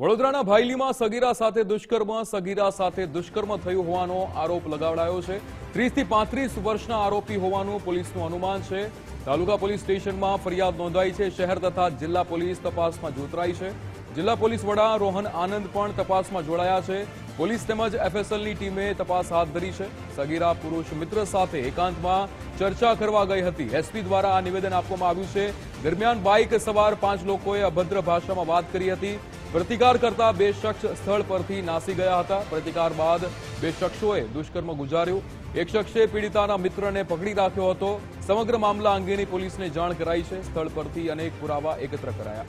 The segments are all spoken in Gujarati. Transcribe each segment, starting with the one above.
વડોદરાના ભાઈલીમાં સગીરા સાથે દુષ્કર્મ, સગીરા સાથે દુષ્કર્મ થયું હોવાનો આરોપ લગાવડાયો છે. ત્રીસથી પાંત્રીસ વર્ષના આરોપી હોવાનું પોલીસનું અનુમાન છે. તાલુકા પોલીસ સ્ટેશનમાં ફરિયાદ નોંધાઈ છે. શહેર તથા જિલ્લા પોલીસ તપાસમાં જોતરાઈ છે. જિલ્લા પોલીસ વડા રોહન આનંદ પણ તપાસમાં જોડાયા છે. પોલીસ તેમજ એફએસએલની ટીમે તપાસ હાથ ધરી છે. સગીરા પુરુષ મિત્ર સાથે એકાંતમાં ચર્ચા કરવા ગઈ હતી. એસપી દ્વારા આ નિવેદન આપવામાં આવ્યું છે. દરમિયાન બાઇક સવાર પાંચ લોકોએ અભદ્ર ભાષામાં વાત કરી હતી. પ્રતિકાર કરતા બે શખ્સ સ્થળ પરથી નાસી ગયા હતા. પ્રતિકાર બાદ બે શખ્સોએ દુષ્કર્મ ગુજાર્યું. એક શખ્સે પીડિતાના મિત્રને પકડી રાખ્યો હતો. સમગ્ર મામલા અંગેની પોલીસને જાણ કરાઈ છે. સ્થળ પરથી અનેક પુરાવા એકત્ર કરાયા.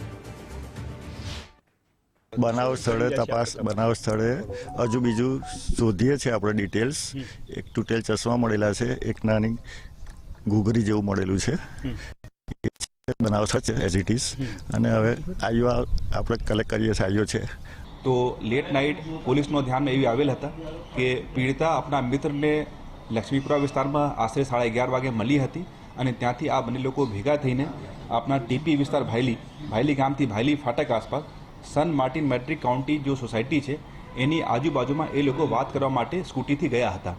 બનાવ સ્થળે તપાસ બનાવ સ્થળે હજુ બીજું શોધીએ છીએ આપણે ડિટેલ્સ. એક તૂટેલ ચશ્મા મળેલા છે. એક નાની ઘૂઘરી જેવું મળેલું છે. છે બનાવ છે એઝ ઇટ ઇઝ અને હવે આઈઓ આપણે કલેક્ટ કરીએ છીએ, આઈઓ છે. તો લેટ નાઇટ પોલીસનો ધ્યાન એવી આવેલ હતા કે પીડિતા આપણા મિત્રને લક્ષ્મીપુરા વિસ્તારમાં આશરે સાડા અગિયાર વાગે મળી હતી અને ત્યાંથી આ બંને લોકો ભેગા થઈને આપણા ટીપી વિસ્તાર ભાયલી ભાયલી ગામથી ભાયલી ફાટક આસપાસ સન માર્ટિન મેટ્રિક કાઉન્ટી જો સોસાયટી છે, એની આજુબાજુમાં એ લોકો વાત કરવા માટે સ્કૂટીથી ગયા હતા.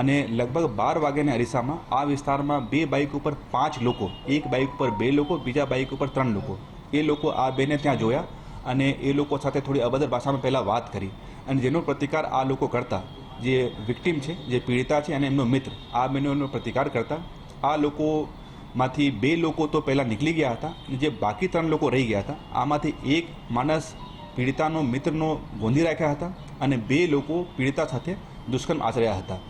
અને લગભગ બાર વાગ્યાના અરીસામાં આ વિસ્તારમાં બે બાઇક ઉપર પાંચ લોકો, એક બાઇક ઉપર બે લોકો, બીજા બાઇક ઉપર ત્રણ લોકો. એ લોકો આ બેને ત્યાં જોયા અને એ લોકો સાથે થોડી અભદ્ર ભાષામાં પહેલાં વાત કરી. અને જેનો પ્રતિકાર આ લોકો કરતા, જે વિક્ટીમ છે, જે પીડિતા છે અને એમનો મિત્ર, આ બેનો પ્રતિકાર કરતા. આ લોકોમાંથી બે લોકો તો પહેલાં નીકળી ગયા હતા અને જે બાકી ત્રણ લોકો રહી ગયા હતા, આમાંથી એક માણસ પીડિતાનો મિત્રનો ગોંધી રાખ્યા હતા અને બે લોકો પીડિતા સાથે દુષ્કર્મ આચર્યા હતા.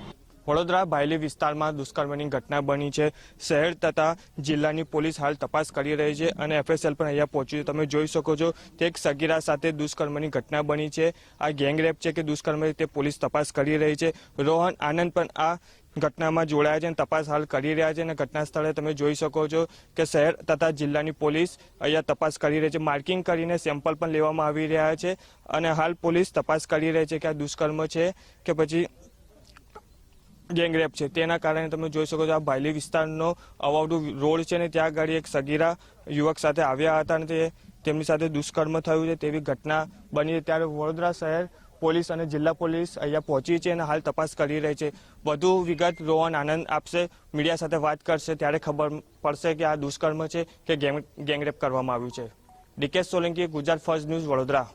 વડોદરા ભાયલી વિસ્તારમાં દુષ્કર્મની ઘટના બની છે. શહેર તથા જિલ્લાની પોલીસ હાલ તપાસ કરી રહી છે અને એફએસએલ પણ અહીંયા પહોંચ્યું તમે જોઈ શકો છો તે એક સગીરા સાથે દુષ્કર્મની ઘટના બની છે. આ ગેંગરેપ છે કે દુષ્કર્મ તે પોલીસ તપાસ કરી રહી છે. રોહન આનંદ પણ આ ઘટનામાં જોડાયા છે અને તપાસ હાલ કરી રહ્યા છે અને ઘટના સ્થળે તમે જોઈ શકો છો કે શહેર તથા જિલ્લાની પોલીસ અહીંયા તપાસ કરી રહી છે. માર્કિંગ કરીને સેમ્પલ પણ લેવામાં આવી રહ્યા છે અને હાલ પોલીસ તપાસ કરી રહી છે કે આ દુષ્કર્મ છે કે પછી ગેંગરેપ છે. તેના કારણે તમે જોઈ શકો છો આ ભાયલી વિસ્તારનો અવાવડું રોડ છે ને ત્યાં આગળ એક સગીરા યુવક સાથે આવ્યા હતા અને તે તેમની સાથે દુષ્કર્મ થયું છે તેવી ઘટના બની ત્યારે વડોદરા શહેર પોલીસ અને જિલ્લા પોલીસ અહીંયા પહોંચી છે અને હાલ તપાસ કરી રહી છે. વધુ વિગત રોહન આનંદ આપશે, મીડિયા સાથે વાત કરશે. ત્યારે ખબર પડશે કે આ દુષ્કર્મ છે કે ગેંગ ગેંગરેપ કરવામાં આવ્યું છે. DK Solanki, Gujarat first news, Vadodara.